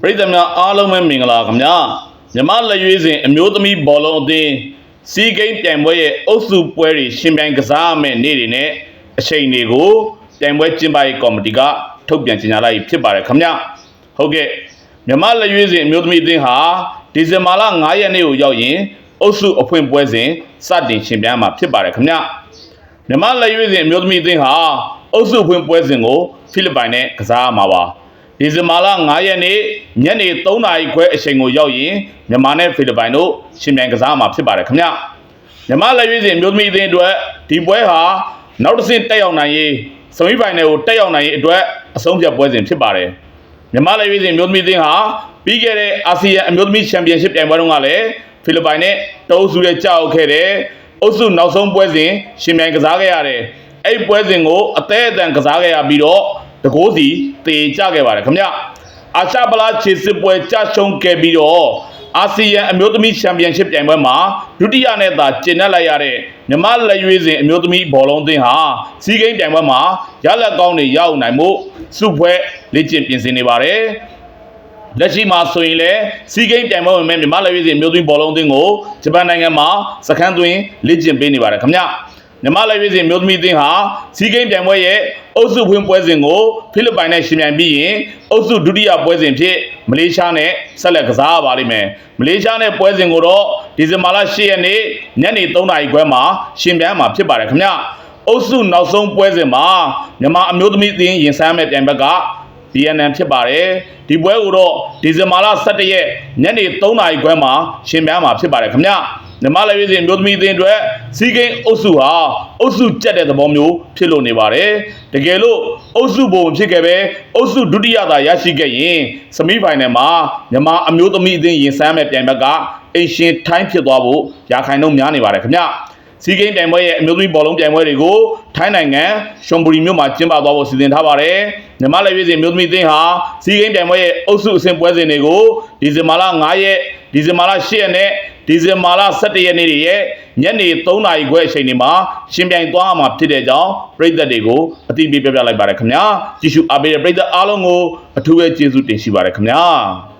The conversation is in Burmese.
ပရိသတ်များအားလုံးပဲမင်္ဂလာခင်ဗျာမြမလက်ရွေးစဉ်အမျိုးသမီးဘောလုံးအသင်းစီးကိန်းပြိုင်ပွဲရဲ့အုပ်စုပွဲတွေရှင်ပြိုင်ကစားရမယ့်နေ့တွေနဲ့အချိန်တွေကိုပြိုင်ပွဲကျင်းပရေးကော်မတီကထုတ်ပြန်ကြေညာလိုက်ဖြစ်ပါတယ်ခင်ဗျာဟုတ်ကဲ့မြမလက်ရွေးစဉ်အမျိုးသမီးအသင်းဟာဒီဇင်ဘာလ9ရက်နေ့ကိုရောက်ရင်အုပ်စုအဖွင့်ပွဲစဉ်စတင်ရှင်ပြိုင်မှာဖြစ်ပါတယ်ခင်ဗျာမြန်မာလက်ရွေးစဉ်အမျိုးသမီးအသင်းဟာအုပ်စုဖွင့်ပွဲစဉ်ကိုဖိလစ်ပိုင်နဲ့ကစားရမှာပါ ဒီဇင်ဘာလ9ရက်နေ့ညနေ3နာရီခွဲအချိန်ကိုရောက်ရင်မြန်မာနဲ့ဖိလစ်ပိုင်တို့ရှင်ပြိုင်ကစားရမှာဖြစ်ပါတယ်ခင်ဗျမြန်မာလက်ရွေးစဉ်အမျိုးသမီးအသင်းအတွက်ဒီပွဲဟာနောက်တစ်ဆင့်တက်ရောက်နိုင်ရေးစမီဖိုင်နယ်ကိုတက်ရောက်နိုင်ရေးအတွက်အဆုံးဖြတ်ပွဲစဉ်ဖြစ်ပါတယ်မြန်မာလက်ရွေးစဉ်အမျိုးသမီးအသင်းဟာပြီးခဲ့တဲ့အာဆီယံအမျိုးသမီးချန်ပီယံရှစ်ပြိုင်ပွဲတုန်းကလည်းဖိလစ်ပိုင်နဲ့တိုးဆူရဲ့ကြောက်ခဲ့တယ်။အုပ်စုနောက်ဆုံးပွဲစဉ်ရှင်ပြိုင်ကစားခဲ့ရတယ်။အဲ့ဒီပွဲစဉ်ကိုအသေးအတန်ကစားခဲ့ရပြီးတော့ တကိုးစီတေကြခဲ့ပါတယ်ခင်ဗျ။အာရှပလားခြေစစ်ပွဲကြရှုံးခဲ့ပြီးတော့အာဆီယံအမျိုးသမီးချန်ပီယံရှစ်ပြိုင်ပွဲမှာဒုတိယနဲ့သာကျင်းနှက်လိုက်ရတဲ့မြန်မာလက်ရွေးစဉ်အမျိုးသမီးဘောလုံးအသင်းဟာစီးကိန်းပြိုင်ပွဲမှာရလက်ကောင်းတွေရအောင်နိုင်မှုစုဖွဲ့လေ့ကျင့်ပြင်ဆင်နေပါတယ်။လက်ရှိမှာဆိုရင်လည်းစီးကိန်းပြိုင်ပွဲဝင်မဲ့မြန်မာလက်ရွေးစင်မျိုးသွင်းဘောလုံးအသင်းကိုဂျပန်နိုင်ငံမှာစခန်းသွင်းလေ့ကျင့်ပေးနေပါတယ်ခင်ဗျ မြန်မာလက်ရွေးစင်မျိုးသမီးအသင်းဟာစီးကိန်းပြိုင်ပွဲရဲ့အုပ်စုဖွင့်ပွဲစဉ်ကိုဖိလစ်ပိုင်နဲ့ရှင်ပြိုင်ပြီးရင်အုပ်စုဒုတိယပွဲစဉ်ဖြစ်မလေးရှားနဲ့ဆက်လက်ကစားရပါလိမ့်မယ်မလေးရှားနဲ့ပွဲစဉ်ကိုတော့ဒီဇင်ဘာလ10ရက်နေ့ညနေ3နာရီခွဲမှာရှင်ပြိုင်မှာဖြစ်ပါတယ်ခင်ဗျအုပ်စုနောက်ဆုံးပွဲစဉ်မှာမြန်မာအမျိုးသမီးအသင်းရင်ဆိုင်မဲ့ပြိုင်ဘက်က DNN ဖြစ်ပါတယ်ဒီပွဲကိုတော့ဒီဇင်ဘာလ17ရက်ညနေ3နာရီခွဲမှာရှင်ပြိုင်မှာဖြစ်ပါတယ်ခင်ဗျမြမလည်းပြည်စဉ်မျိုးသမီးအသင်းအတွက်စီးကိန်းအုပ်စုဟာအုပ်စုကြက်တဲ့သဘောမျိုးဖြစ်လို့နေပါတယ်တကယ်လို့အုပ်စုဘုံဖြစ်ခဲ့ပဲအုပ်စုဒုတိယသာရရှိခဲ့ရင်စမီဖိုင်နယ်မှာမြမအမျိုးသမီးအသင်းရင်ဆိုင်မဲ့ပြိုင်ဘက်ကအိမ်ရှင်ထိုင်းဖြစ်သွားဖို့ရာခိုင်နှုန်းများနေပါတယ်ခင်ဗျစီးကိန်းပြိုင်ပွဲရဲ့အမျိုးသမီးဘောလုံးပြိုင်ပွဲတွေကိုထိုင်းနိုင်ငံရှွန်ဘူရီမြို့မှာကျင်းပသွားဖို့စီစဉ်ထားပါတယ်။မြန်မာလက်ရွေးစင်အမျိုးသမီးအသင်းဟာစီးကိန်းပြိုင်ပွဲရဲ့အုပ်စုအဆင့်ပွဲစဉ်တွေကိုဒီဇင်ဘာလ9ရက်ဒီဇင်ဘာလ10ရက်နဲ့ ဒီဇင်ဘာလ17ရက်နေ့တွေရဲ့ညနေ3နာရီခွဲအချိန်တွေမှာရှင်ပြိုင်သွားမှာဖြစ်တဲ့ကြောင်းပြည်သက်တွေကိုအသိပေးပြပြလိုက်ပါတယ်ခင်ဗျာ။ကြည့်ရှုအားပေးတဲ့ပြည်သက်အားလုံးကိုအထူးပဲကျေးဇူးတင်ရှိပါတယ်ခင်ဗျာ။